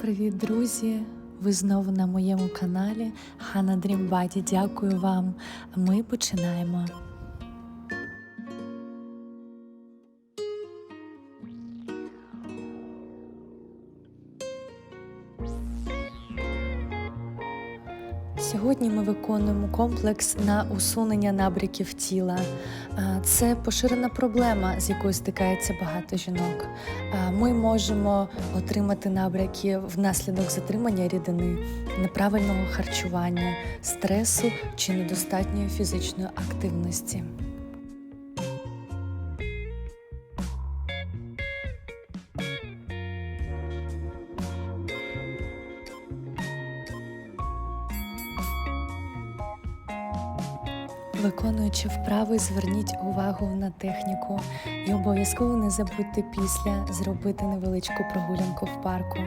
Привіт, друзі! Ви знову на моєму каналі Хана Дрімбаді. Дякую вам. Ми починаємо. Сьогодні ми виконуємо комплекс на усунення набряків тіла. Це поширена проблема, з якою стикається багато жінок. Ми можемо отримати набряки внаслідок затримання рідини, неправильного харчування, стресу чи недостатньої фізичної активності. Виконуючи вправи, зверніть увагу на техніку і обов'язково не забудьте після зробити невеличку прогулянку в парку.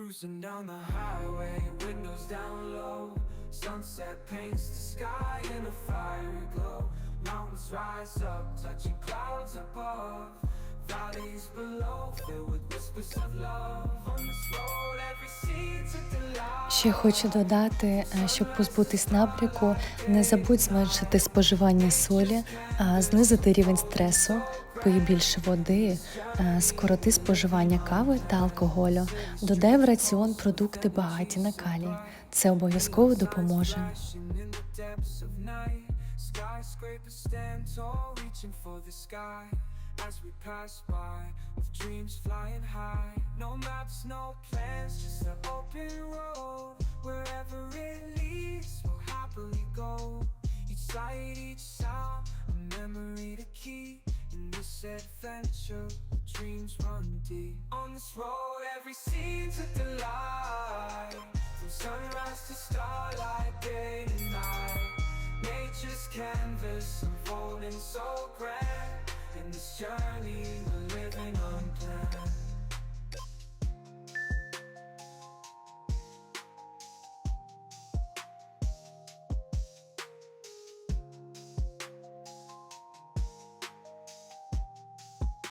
Cruising down the highway, windows down low. Sunset paints the sky in a fiery glow. Mountains rise up, touching clouds above. Valleys below, filled with whispers of love. On this road, Ще хочу додати, е, щоб позбутись набряку, не забудь зменшити споживання солі, а знизити рівень стресу, пий більше води, е, скороти споживання кави та алкоголю. Додай в раціон продукти багаті на калій. Це обов'язково допоможе. As we pass by, with dreams flying high. No maps, no plans, just an open road. Wherever it leads, we'll happily go. Each sight, each sound, a memory to keep. In this adventure, dreams run deep. On this road, every scene's a delight. From sunrise to starlight, day and night. Nature's canvas unfolding so grand. In this journey